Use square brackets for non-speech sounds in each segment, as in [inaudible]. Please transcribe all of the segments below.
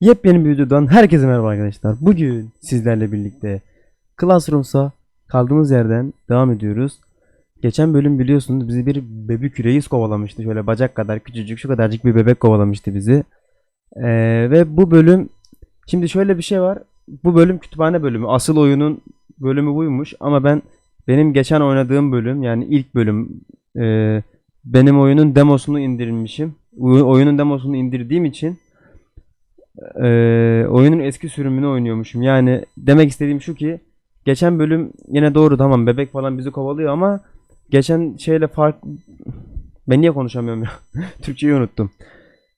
Yepyeni bir videodan herkese merhaba arkadaşlar. Bugün sizlerle birlikte Classrooms'a kaldığımız yerden devam ediyoruz. Geçen bölüm biliyorsunuz bizi bir bebek reis kovalamıştı. Şöyle bacak kadar küçücük şu kadarcık bir bebek kovalamıştı bizi. Ee, ve bu bölüm şimdi şöyle bir şey var. Bu bölüm kütüphane bölümü. Asıl oyunun bölümü buymuş ama ben benim geçen oynadığım bölüm yani ilk bölüm e, benim oyunun demosunu indirmişim. Oy- Oyunun demosunu indirdiğim için ee, oyunun eski sürümünü oynuyormuşum. Yani demek istediğim şu ki geçen bölüm yine doğru tamam bebek falan bizi kovalıyor ama geçen şeyle fark ben niye konuşamıyorum ya? [laughs] Türkçeyi unuttum.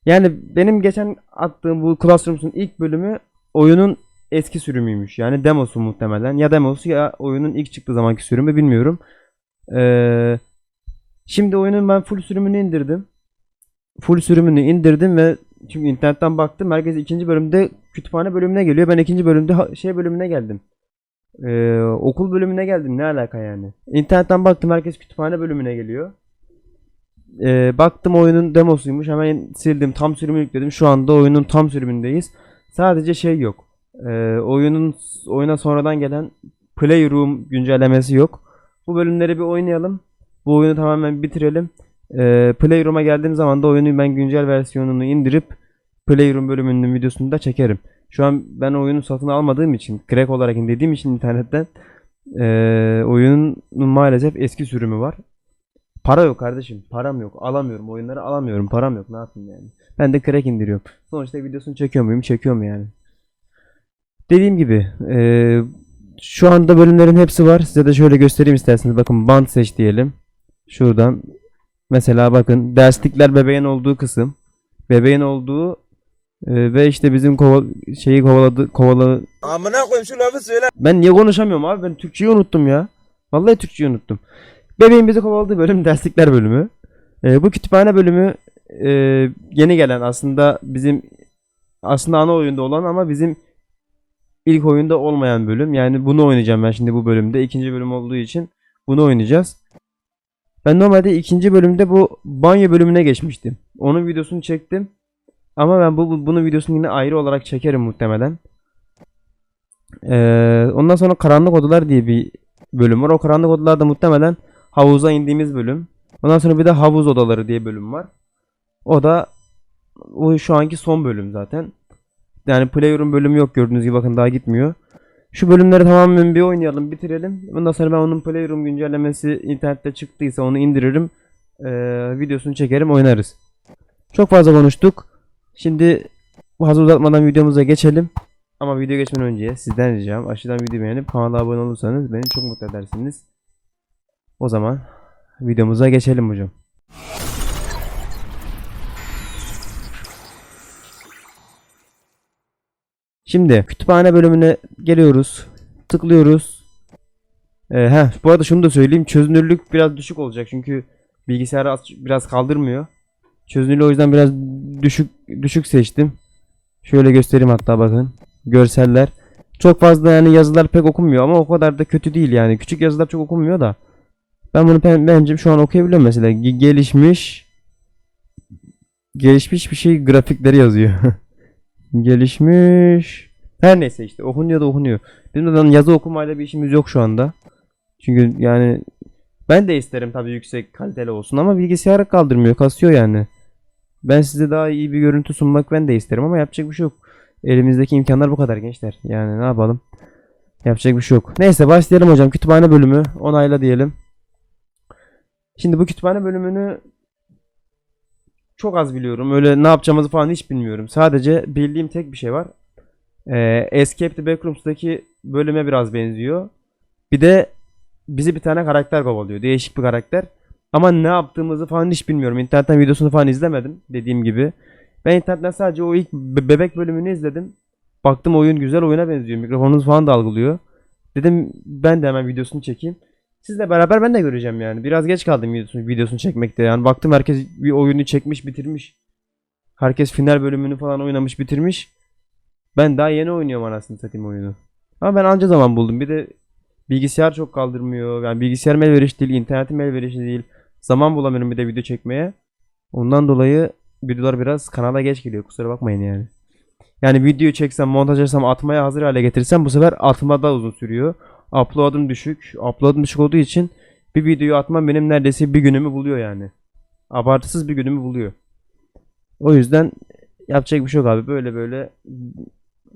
Yani benim geçen attığım bu Classrooms'un ilk bölümü oyunun eski sürümüymüş. Yani demosu muhtemelen. Ya demosu ya oyunun ilk çıktığı zamanki sürümü bilmiyorum. Ee, şimdi oyunun ben full sürümünü indirdim. Full sürümünü indirdim ve çünkü internetten baktım. Herkes ikinci bölümde kütüphane bölümüne geliyor. Ben ikinci bölümde şey bölümüne geldim. Ee, okul bölümüne geldim. Ne alaka yani? İnternetten baktım. Herkes kütüphane bölümüne geliyor. Ee, baktım oyunun demosuymuş. Hemen sildim. Tam sürümü yükledim. Şu anda oyunun tam sürümündeyiz. Sadece şey yok. Ee, oyunun oyuna sonradan gelen Playroom güncellemesi yok. Bu bölümleri bir oynayalım. Bu oyunu tamamen bitirelim. Ee, Playroom'a geldiğim zaman da oyunu ben güncel versiyonunu indirip Playroom bölümünün videosunu da çekerim. Şu an ben oyunu satın almadığım için, crack olarak indirdiğim için internetten ee, oyunun maalesef eski sürümü var. Para yok kardeşim. Param yok. Alamıyorum. Oyunları alamıyorum. Param yok. Ne yapayım yani. Ben de crack indiriyorum. Sonuçta videosunu çekiyor muyum? Çekiyorum yani. Dediğim gibi ee, şu anda bölümlerin hepsi var. Size de şöyle göstereyim isterseniz. Bakın band seç diyelim. Şuradan Mesela bakın derslikler bebeğin olduğu kısım. Bebeğin olduğu e, ve işte bizim kova, şeyi kovaladı kovala Amına koyayım şu lafı söyle. ben niye konuşamıyorum abi ben Türkçeyi unuttum ya. Vallahi Türkçeyi unuttum. Bebeğin bizi kovaladığı bölüm derslikler bölümü. E, bu kütüphane bölümü e, yeni gelen aslında bizim aslında ana oyunda olan ama bizim ilk oyunda olmayan bölüm. Yani bunu oynayacağım ben şimdi bu bölümde. ikinci bölüm olduğu için bunu oynayacağız. Ben normalde ikinci bölümde bu banyo bölümüne geçmiştim. Onun videosunu çektim. Ama ben bu, bu- bunun videosunu yine ayrı olarak çekerim muhtemelen. Ee, ondan sonra Karanlık Odalar diye bir bölüm var. O Karanlık Odalar da muhtemelen havuza indiğimiz bölüm. Ondan sonra bir de Havuz Odaları diye bölüm var. O da o şu anki son bölüm zaten. Yani Playroom bölümü yok gördüğünüz gibi bakın daha gitmiyor. Şu bölümleri tamamen bir oynayalım, bitirelim. Ondan sonra ben onun Playroom güncellemesi internette çıktıysa onu indiririm. Ee, videosunu çekerim, oynarız. Çok fazla konuştuk. Şimdi hazır uzatmadan videomuza geçelim. Ama video geçmeden önce sizden ricam aşağıdan videoyu beğenip kanala abone olursanız beni çok mutlu edersiniz. O zaman videomuza geçelim hocam. Şimdi kütüphane bölümüne geliyoruz. Tıklıyoruz. Ee, heh, bu arada şunu da söyleyeyim. Çözünürlük biraz düşük olacak çünkü bilgisayarı az- biraz kaldırmıyor. Çözünürlüğü o yüzden biraz düşük düşük seçtim. Şöyle göstereyim hatta bakın. Görseller. Çok fazla yani yazılar pek okunmuyor ama o kadar da kötü değil yani. Küçük yazılar çok okunmuyor da. Ben bunu ben, bence şu an okuyabiliyorum mesela. Ge- Gelişmiş gelişmiş bir şey grafikleri yazıyor. [laughs] Gelişmiş. Her neyse işte okunuyor da okunuyor. Bizim de yazı okumayla bir işimiz yok şu anda. Çünkü yani ben de isterim tabii yüksek kaliteli olsun ama bilgisayarı kaldırmıyor, kasıyor yani. Ben size daha iyi bir görüntü sunmak ben de isterim ama yapacak bir şey yok. Elimizdeki imkanlar bu kadar gençler. Yani ne yapalım? Yapacak bir şey yok. Neyse başlayalım hocam. Kütüphane bölümü onayla diyelim. Şimdi bu kütüphane bölümünü çok az biliyorum. Öyle ne yapacağımızı falan hiç bilmiyorum. Sadece bildiğim tek bir şey var. Ee, Escape the Backrooms'daki bölüme biraz benziyor. Bir de bizi bir tane karakter kovalıyor. Değişik bir karakter. Ama ne yaptığımızı falan hiç bilmiyorum. İnternetten videosunu falan izlemedim. Dediğim gibi. Ben internetten sadece o ilk be- bebek bölümünü izledim. Baktım oyun güzel oyuna benziyor. Mikrofonunuz falan da. Dedim ben de hemen videosunu çekeyim. Sizle beraber ben de göreceğim yani. Biraz geç kaldım videosunu, videosunu çekmekte. Yani baktım herkes bir oyunu çekmiş bitirmiş. Herkes final bölümünü falan oynamış bitirmiş. Ben daha yeni oynuyorum anasını satayım oyunu. Ama ben anca zaman buldum. Bir de bilgisayar çok kaldırmıyor. Yani bilgisayarım elverişli değil, internetim elverişli değil. Zaman bulamıyorum bir de video çekmeye. Ondan dolayı videolar biraz kanala geç geliyor. Kusura bakmayın yani. Yani videoyu çeksem, montaj etsem, atmaya hazır hale getirsem bu sefer atma da uzun sürüyor. Upload'um düşük. Upload'um düşük olduğu için bir videoyu atmam benim neredeyse bir günümü buluyor yani. Abartısız bir günümü buluyor. O yüzden yapacak bir şey yok abi. Böyle böyle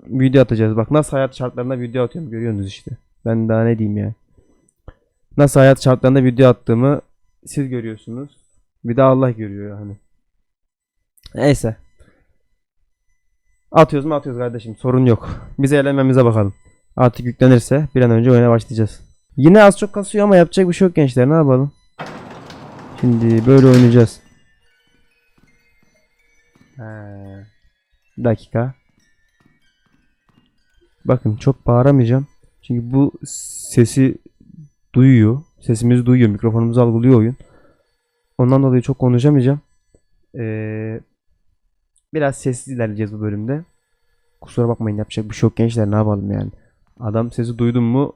video atacağız. Bak nasıl hayat şartlarında video atıyorum görüyorsunuz işte. Ben daha ne diyeyim ya. Nasıl hayat şartlarında video attığımı siz görüyorsunuz. Bir de Allah görüyor yani. Neyse. Atıyoruz mu atıyoruz kardeşim. Sorun yok. Biz eğlenmemize bakalım. Artık yüklenirse bir an önce oyuna başlayacağız. Yine az çok kasıyor ama yapacak bir şey yok gençler. Ne yapalım? Şimdi böyle oynayacağız. He. Bir dakika. Bakın çok bağıramayacağım. Çünkü bu sesi duyuyor. Sesimizi duyuyor. Mikrofonumuzu algılıyor oyun. Ondan dolayı çok konuşamayacağım. Ee, biraz sessiz ilerleyeceğiz bu bölümde. Kusura bakmayın yapacak bir şey yok gençler ne yapalım yani. Adam sesi duydun mu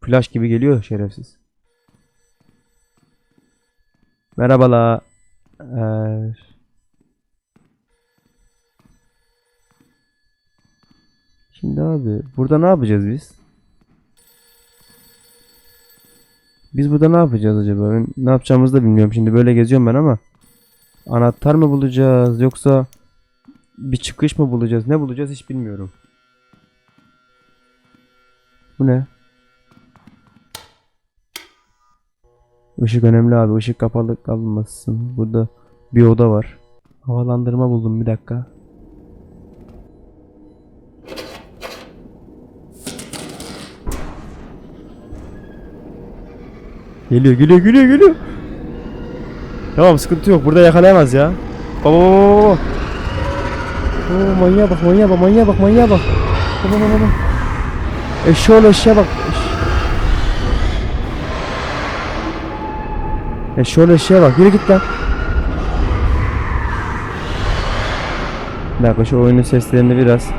flash gibi geliyor şerefsiz. Merhabalar. Ee, Şimdi abi burada ne yapacağız biz? Biz burada ne yapacağız acaba? Ben ne yapacağımızı da bilmiyorum. Şimdi böyle geziyorum ben ama anahtar mı bulacağız yoksa bir çıkış mı bulacağız? Ne bulacağız hiç bilmiyorum. Bu ne? Işık önemli abi. Işık kapalı kalmasın. Burada bir oda var. Havalandırma buldum bir dakika. Geliyor geliyor geliyor geliyor. Tamam sıkıntı yok. Burada yakalayamaz ya. Baba baba baba. Oo, manyağa bak manyağa bak manyağa bak manyağa bak. Baba baba baba. Eşeğoğlu eşeğe bak. Eş... Eşeğoğlu eşeğe bak. Yürü git lan. Bir şu oyunun seslerini biraz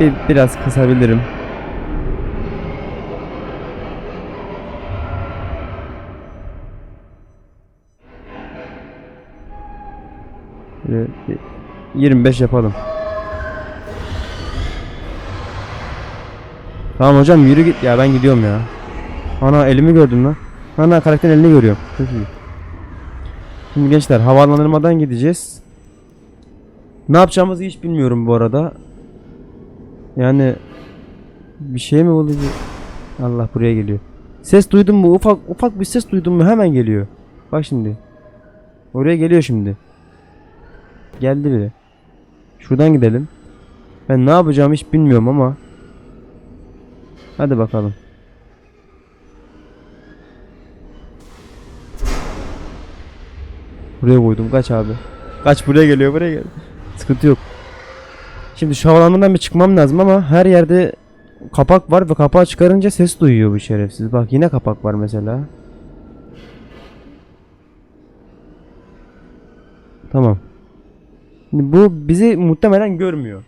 bir, biraz kısabilirim. Bir 25 yapalım. Tamam hocam yürü git ya ben gidiyorum ya. Ana elimi gördüm lan. Ana karakterin elini görüyorum. Çok iyi. Şimdi gençler havalandırmadan gideceğiz. Ne yapacağımızı hiç bilmiyorum bu arada. Yani bir şey mi olacak? Allah buraya geliyor. Ses duydun mu? Ufak ufak bir ses duydun mu hemen geliyor. Bak şimdi. Oraya geliyor şimdi. Geldi bile. Şuradan gidelim. Ben ne yapacağımı hiç bilmiyorum ama. Hadi bakalım. Buraya koydum. Kaç abi. Kaç buraya geliyor buraya gel. Sıkıntı yok. Şimdi şu havalandırmadan bir çıkmam lazım ama her yerde kapak var ve kapağı çıkarınca ses duyuyor bu şerefsiz. Bak yine kapak var mesela. Tamam. Şimdi bu bizi muhtemelen görmüyor.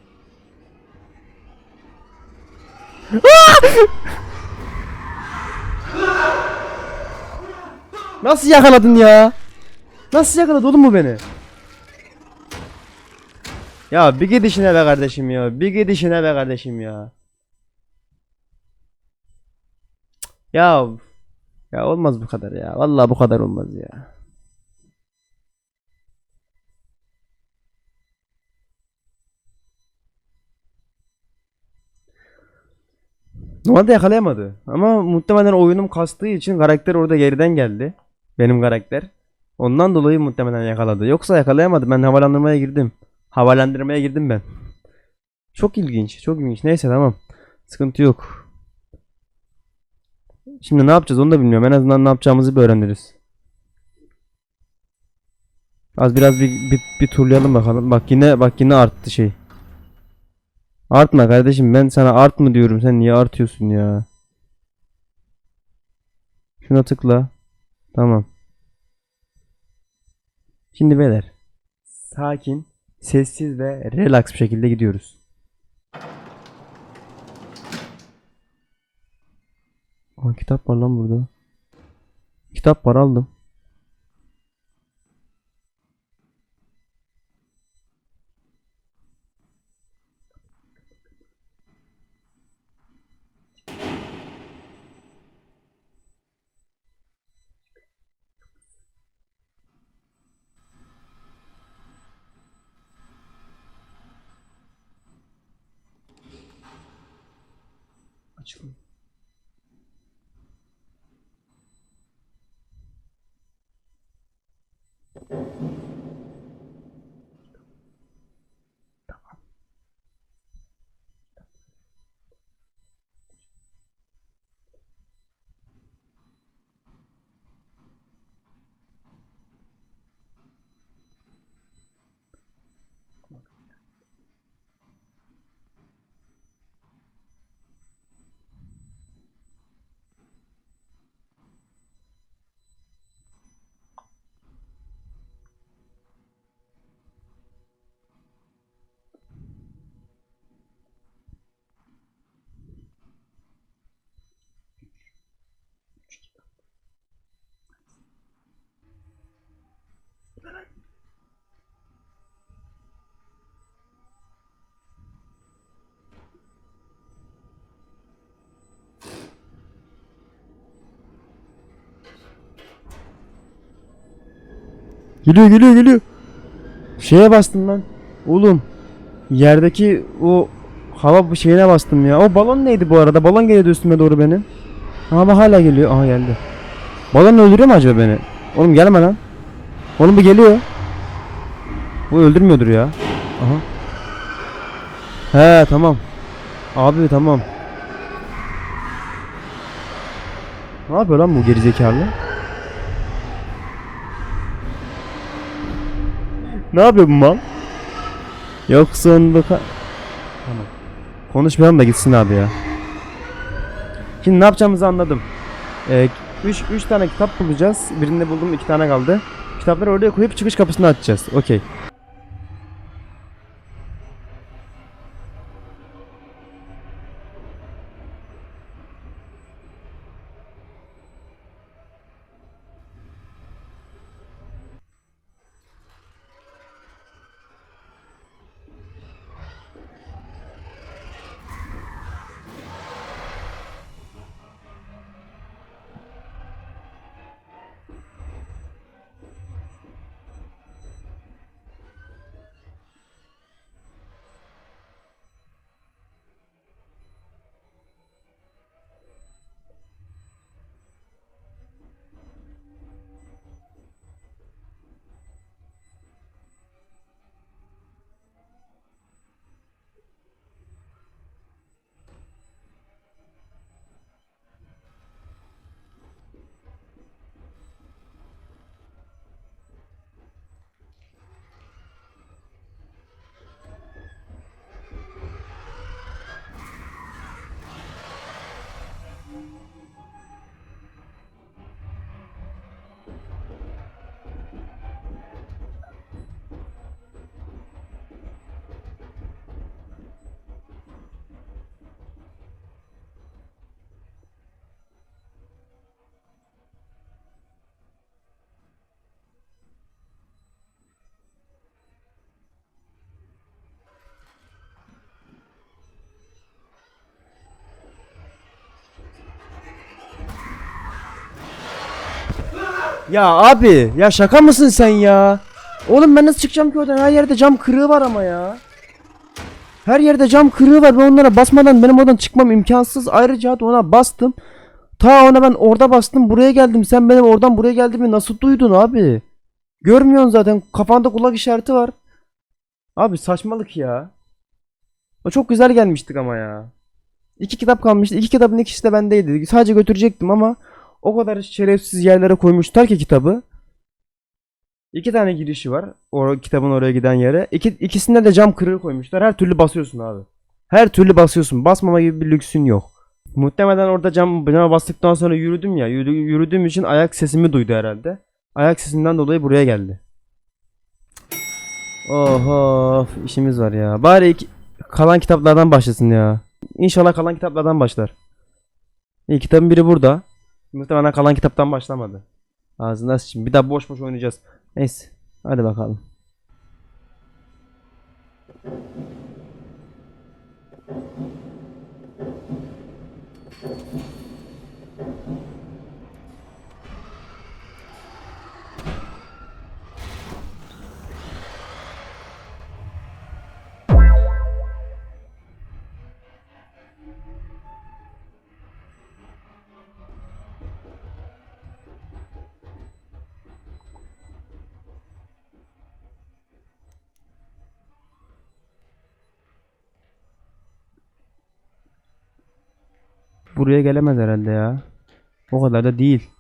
Nasıl yakaladın ya? Nasıl yakaladı oğlum beni? Ya bir gidişine be kardeşim ya. Bir gidişine be kardeşim ya. Ya ya olmaz bu kadar ya. Vallahi bu kadar olmaz ya. Normalde yakalayamadı. Ama muhtemelen oyunum kastığı için karakter orada geriden geldi. Benim karakter. Ondan dolayı muhtemelen yakaladı. Yoksa yakalayamadı. Ben havalandırmaya girdim. Havalandırmaya girdim ben. Çok ilginç. Çok ilginç. Neyse tamam. Sıkıntı yok. Şimdi ne yapacağız onu da bilmiyorum. En azından ne yapacağımızı bir öğreniriz. Az biraz bir, bir, bir turlayalım bakalım. Bak yine bak yine arttı şey. Artma kardeşim ben sana art mı diyorum sen niye artıyorsun ya? Şuna tıkla. Tamam. Şimdi beyler sakin, sessiz ve relax bir şekilde gidiyoruz. Aa, kitap var lan burada. Kitap var aldım. Geliyor geliyor geliyor. Şeye bastım ben. Oğlum. Yerdeki o hava şeyine bastım ya. O balon neydi bu arada? Balon geliyordu üstüme doğru benim. Ama hala geliyor. Aha geldi. Balon öldürüyor mu acaba beni? Oğlum gelme lan. Oğlum bu geliyor. Bu öldürmüyordur ya. Aha. He tamam. Abi tamam. Ne yapıyor lan bu gerizekalı? Ne yapıyor bu mal? Yoksa onu da ka- Tamam. Konuşmayalım da gitsin abi ya. Şimdi ne yapacağımızı anladım. 3 3 tane kitap bulacağız. Birinde buldum, iki tane kaldı. Kitapları oraya koyup çıkış kapısını açacağız. Okey. Ya abi ya şaka mısın sen ya? Oğlum ben nasıl çıkacağım ki oradan? Her yerde cam kırığı var ama ya. Her yerde cam kırığı var. Ben onlara basmadan benim oradan çıkmam imkansız. Ayrıca ona bastım. Ta ona ben orada bastım buraya geldim. Sen benim oradan buraya geldiğimi nasıl duydun abi? Görmüyorsun zaten. Kafanda kulak işareti var. Abi saçmalık ya. O çok güzel gelmiştik ama ya. İki kitap kalmıştı. İki kitabın ikisi de bendeydi. Sadece götürecektim ama o kadar şerefsiz yerlere koymuşlar ki kitabı. İki tane girişi var. O kitabın oraya giden yere. İki, ikisinde de cam kırığı koymuşlar. Her türlü basıyorsun abi. Her türlü basıyorsun. Basmama gibi bir lüksün yok. Muhtemelen orada cam cama bastıktan sonra yürüdüm ya. Yürü, yürüdüğüm için ayak sesimi duydu herhalde. Ayak sesinden dolayı buraya geldi. Oho işimiz var ya. Bari iki- kalan kitaplardan başlasın ya. İnşallah kalan kitaplardan başlar. İyi kitabın biri burada. Muhtemelen kalan kitaptan başlamadı. Ağzına sıçayım. Bir daha boş boş oynayacağız. Neyse. Hadi bakalım. Buraya gelemez herhalde ya. O kadar da değil.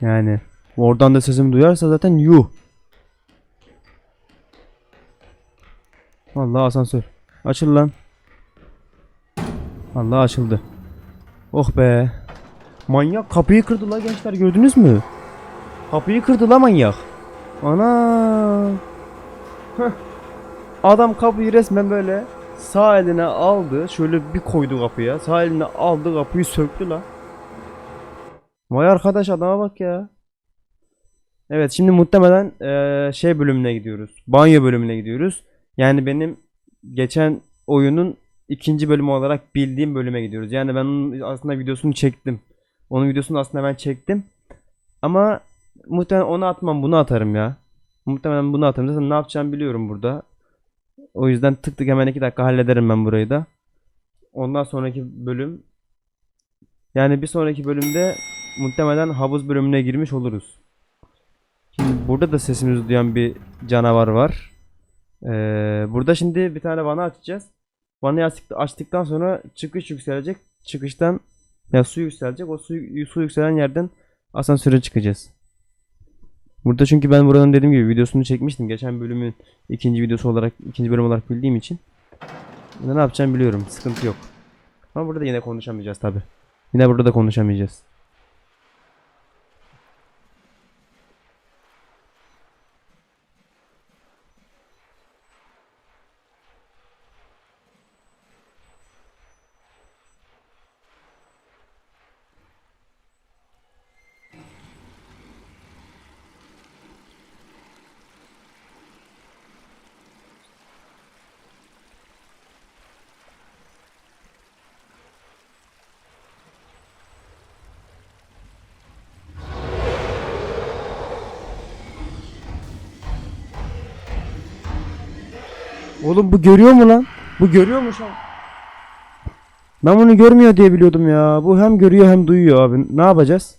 Yani oradan da sesimi duyarsa zaten yuh. Vallahi asansör. Açıl lan. Allah açıldı. Oh be. Manyak kapıyı kırdı la gençler gördünüz mü? Kapıyı kırdı la manyak. Ana. Adam kapıyı resmen böyle sağ eline aldı. Şöyle bir koydu kapıya. Sağ eline aldı kapıyı söktü la. Vay arkadaş adama bak ya. Evet şimdi muhtemelen eee, şey bölümüne gidiyoruz. Banyo bölümüne gidiyoruz. Yani benim geçen oyunun ikinci bölümü olarak bildiğim bölüme gidiyoruz. Yani ben onun aslında videosunu çektim. Onun videosunu aslında ben çektim. Ama muhtemelen onu atmam bunu atarım ya. Muhtemelen bunu atarım. Zaten ne yapacağımı biliyorum burada. O yüzden tık tık hemen iki dakika hallederim ben burayı da. Ondan sonraki bölüm yani bir sonraki bölümde muhtemelen havuz bölümüne girmiş oluruz. Şimdi burada da sesimizi duyan bir canavar var. Ee, burada şimdi bir tane vana açacağız. Vanayı açtık- açtıktan sonra çıkış yükselecek. Çıkıştan ya su yükselecek. O su, su yükselen yerden asansöre çıkacağız. Burada çünkü ben buranın dediğim gibi videosunu çekmiştim. Geçen bölümün ikinci videosu olarak, ikinci bölüm olarak bildiğim için. Ne yapacağımı biliyorum. Sıkıntı yok. Ama burada yine konuşamayacağız tabi. Yine burada da konuşamayacağız. Oğlum bu görüyor mu lan? Bu görüyor mu şu an? Ben bunu görmüyor diye biliyordum ya. Bu hem görüyor hem duyuyor abi. Ne yapacağız?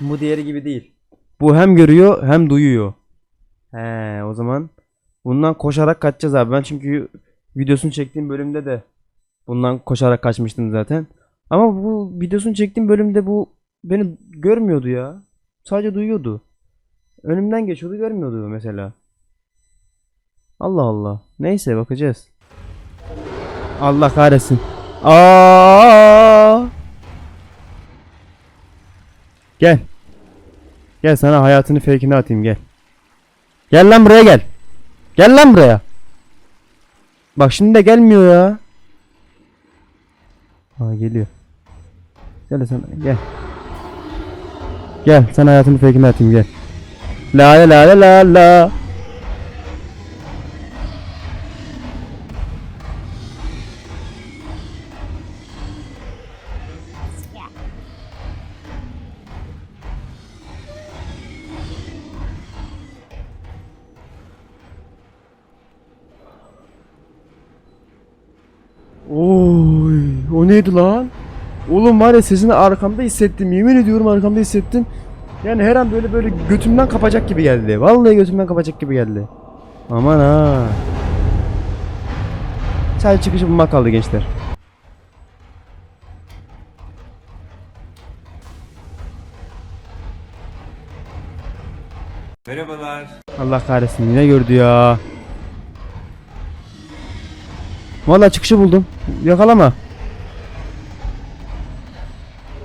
Bu diğeri gibi değil. Bu hem görüyor hem duyuyor. He, o zaman bundan koşarak kaçacağız abi. Ben çünkü videosunu çektiğim bölümde de bundan koşarak kaçmıştım zaten. Ama bu videosunu çektiğim bölümde bu beni görmüyordu ya. Sadece duyuyordu. Önümden geçiyordu görmüyordu mesela. Allah Allah. Neyse bakacağız. Allah kahretsin. Aa! Gel. Gel sana hayatını fake'ine atayım gel. Gel lan buraya gel. Gel lan buraya. Bak şimdi de gelmiyor ya. Aa geliyor. Gel sana gel. Gel sana hayatını fake'ine atayım gel. La la la la la la. Oy, o neydi lan? Oğlum var ya sesini arkamda hissettim. Yemin ediyorum arkamda hissettim. Yani her an böyle böyle götümden kapacak gibi geldi. Vallahi götümden kapacak gibi geldi. Aman ha. Sadece çıkışı bulmak kaldı gençler. Merhabalar. Allah kahretsin yine gördü ya. Vallahi çıkışı buldum. Yakalama.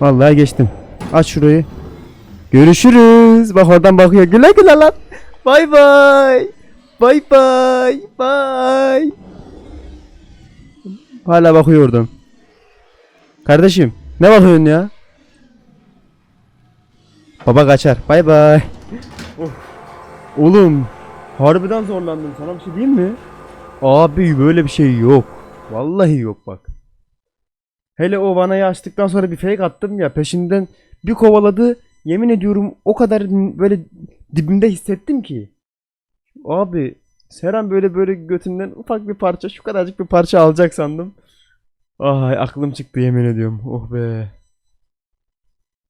Vallahi geçtim. Aç şurayı. Görüşürüz. Bak oradan bakıyor. Güle güle lan. Bay bay. Bay bay. Bay. Hala bakıyor oradan. Kardeşim ne bakıyorsun ya? Baba kaçar. Bay bay. Oğlum harbiden zorlandım sana bir şey diyeyim mi? Abi böyle bir şey yok. Vallahi yok bak. Hele o vanayı açtıktan sonra bir fake attım ya peşinden bir kovaladı. Yemin ediyorum o kadar böyle dibimde hissettim ki. Abi Seren böyle böyle götünden ufak bir parça şu kadarcık bir parça alacak sandım. Ay aklım çıktı yemin ediyorum. Oh be.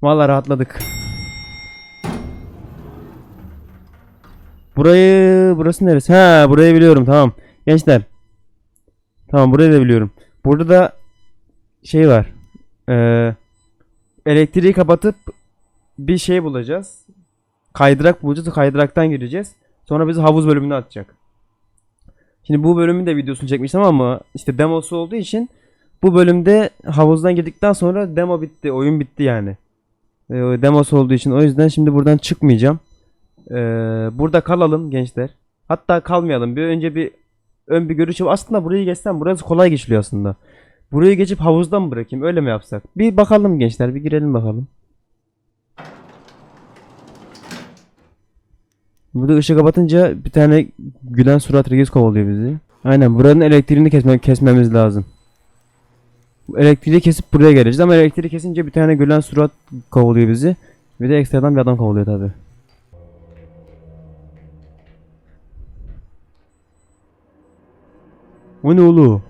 Vallahi rahatladık. Burayı burası neresi? Ha burayı biliyorum tamam. Gençler. Tamam burayı da biliyorum. Burada da şey var. Ee, elektriği kapatıp bir şey bulacağız. Kaydırak bulacağız. Kaydıraktan gireceğiz. Sonra bizi havuz bölümüne atacak. Şimdi bu bölümün de videosunu çekmiştim ama işte demosu olduğu için bu bölümde havuzdan girdikten sonra demo bitti. Oyun bitti yani. O demosu olduğu için o yüzden şimdi buradan çıkmayacağım. Ee, burada kalalım gençler. Hatta kalmayalım. Bir önce bir ön bir görüş aslında burayı geçsem burası kolay geçiliyor aslında. Burayı geçip havuzdan mı bırakayım öyle mi yapsak? Bir bakalım gençler bir girelim bakalım. Burada ışığı kapatınca bir tane gülen surat reis kovalıyor bizi. Aynen buranın elektriğini kesme, kesmemiz lazım. Elektriği kesip buraya geleceğiz ama elektriği kesince bir tane gülen surat kovalıyor bizi. Bir de ekstradan bir adam kovalıyor tabi. O ne oğlum?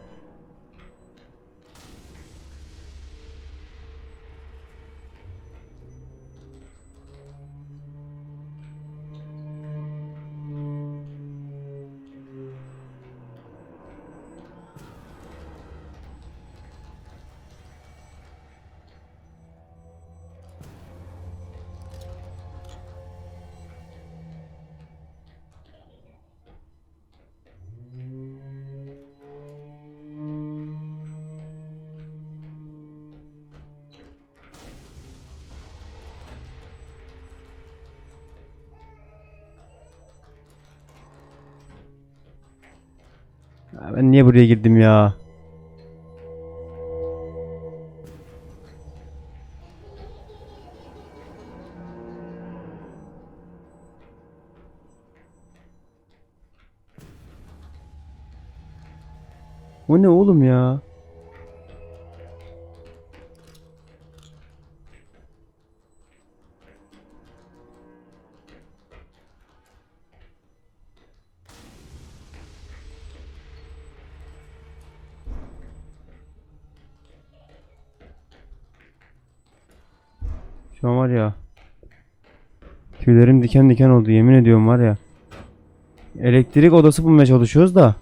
Buraya girdim ya? O ne oğlum ya? Tüylerim diken diken oldu yemin ediyorum var ya. Elektrik odası bulmaya çalışıyoruz da.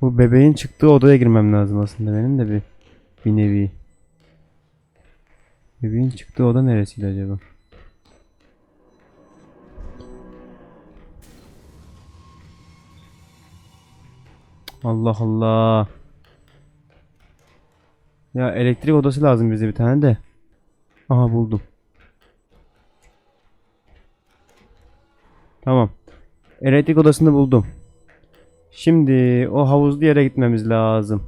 Bu bebeğin çıktığı odaya girmem lazım aslında benim de bir bir nevi. Bebeğin çıktığı oda neresiydi acaba? Allah Allah. Ya elektrik odası lazım bize bir tane de. Aha buldum. Tamam. Elektrik odasını buldum. Şimdi o havuzlu yere gitmemiz lazım.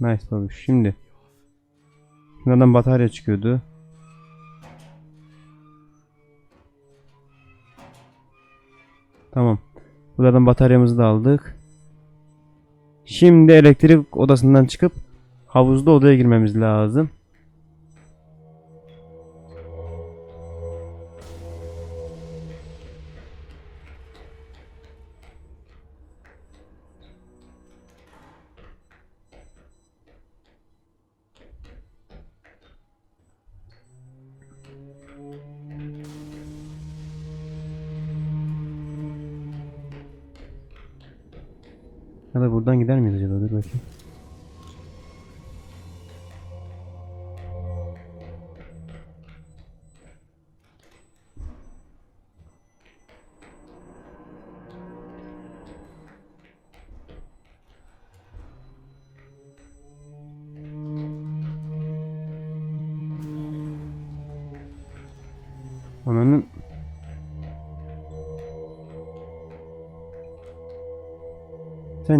Nice babuş. Şimdi. Şuradan batarya çıkıyordu. Tamam. Buradan bataryamızı da aldık. Şimdi elektrik odasından çıkıp havuzlu odaya girmemiz lazım. Ya da buradan gider miyiz acaba? Dur bakayım.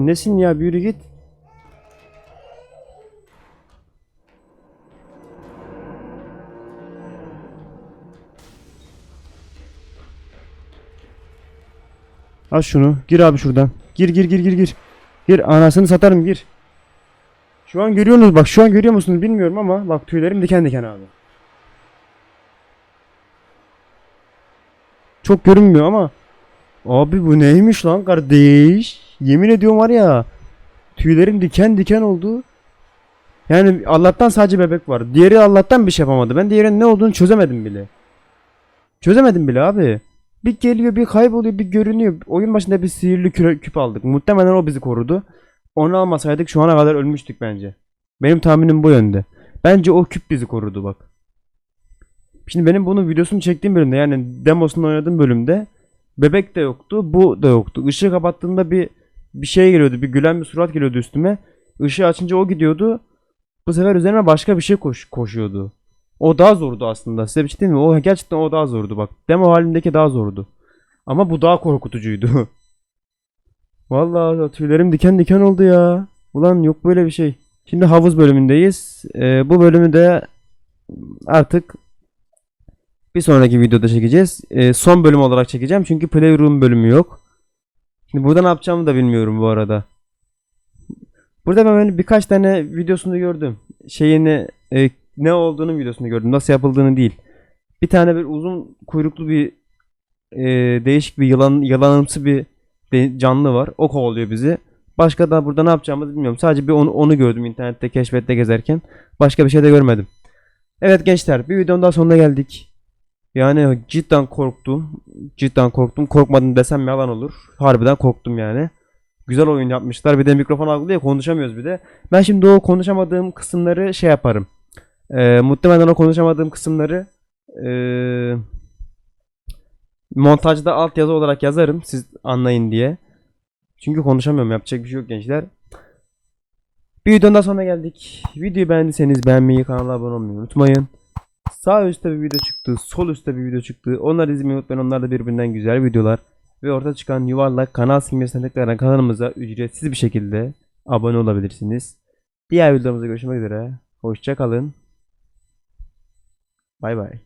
Nesin ya? Bir yürü git. Al şunu. Gir abi şuradan. Gir gir gir gir gir. Gir anasını satarım gir. Şu an görüyorsunuz bak şu an görüyor musunuz bilmiyorum ama bak tüylerim diken diken abi. Çok görünmüyor ama Abi bu neymiş lan kardeş? Yemin ediyorum var ya. Tüylerim diken diken oldu. Yani Allah'tan sadece bebek var. Diğeri Allah'tan bir şey yapamadı. Ben diğerinin ne olduğunu çözemedim bile. Çözemedim bile abi. Bir geliyor bir kayboluyor bir görünüyor. Oyun başında bir sihirli küp aldık. Muhtemelen o bizi korudu. Onu almasaydık şu ana kadar ölmüştük bence. Benim tahminim bu yönde. Bence o küp bizi korudu bak. Şimdi benim bunun videosunu çektiğim bölümde yani demosunu oynadığım bölümde bebek de yoktu, bu da yoktu. Işığı kapattığımda bir bir şey geliyordu, bir gülen bir surat geliyordu üstüme. Işığı açınca o gidiyordu. Bu sefer üzerime başka bir şey koş, koşuyordu. O daha zordu aslında. Size bir şey diyeyim mi? O gerçekten o daha zordu bak. Demo halindeki daha zordu. Ama bu daha korkutucuydu. [laughs] Vallahi tüylerim diken diken oldu ya. Ulan yok böyle bir şey. Şimdi havuz bölümündeyiz. Ee, bu bölümü de artık bir sonraki videoda çekeceğiz. Ee, son bölüm olarak çekeceğim çünkü Playroom bölümü yok. Şimdi burada ne yapacağımı da bilmiyorum bu arada. Burada ben böyle birkaç tane videosunu gördüm. Şeyini e, ne olduğunu videosunu gördüm. Nasıl yapıldığını değil. Bir tane bir uzun kuyruklu bir e, değişik bir yılan yılanımsı bir de- canlı var. O kovalıyor bizi. Başka da burada ne yapacağımızı bilmiyorum. Sadece bir onu, onu gördüm internette keşfette gezerken. Başka bir şey de görmedim. Evet gençler bir videonun daha sonuna geldik. Yani cidden korktum. Cidden korktum. Korkmadım desem yalan olur. Harbiden korktum yani. Güzel oyun yapmışlar. Bir de mikrofon algılıyor. Konuşamıyoruz bir de. Ben şimdi o konuşamadığım kısımları şey yaparım. Ee, muhtemelen o konuşamadığım kısımları ee, montajda altyazı olarak yazarım. Siz anlayın diye. Çünkü konuşamıyorum. Yapacak bir şey yok gençler. Bir videonun daha sonuna geldik. Videoyu beğendiyseniz beğenmeyi, kanala abone olmayı unutmayın. Sağ üstte bir video çıktı, sol üstte bir video çıktı. Onları izlemeyi unutmayın. Onlar da birbirinden güzel videolar. Ve orada çıkan yuvarlak kanal simgesine tıklayarak kanalımıza ücretsiz bir şekilde abone olabilirsiniz. Diğer videolarımızda görüşmek üzere. Hoşça kalın. Bay bay.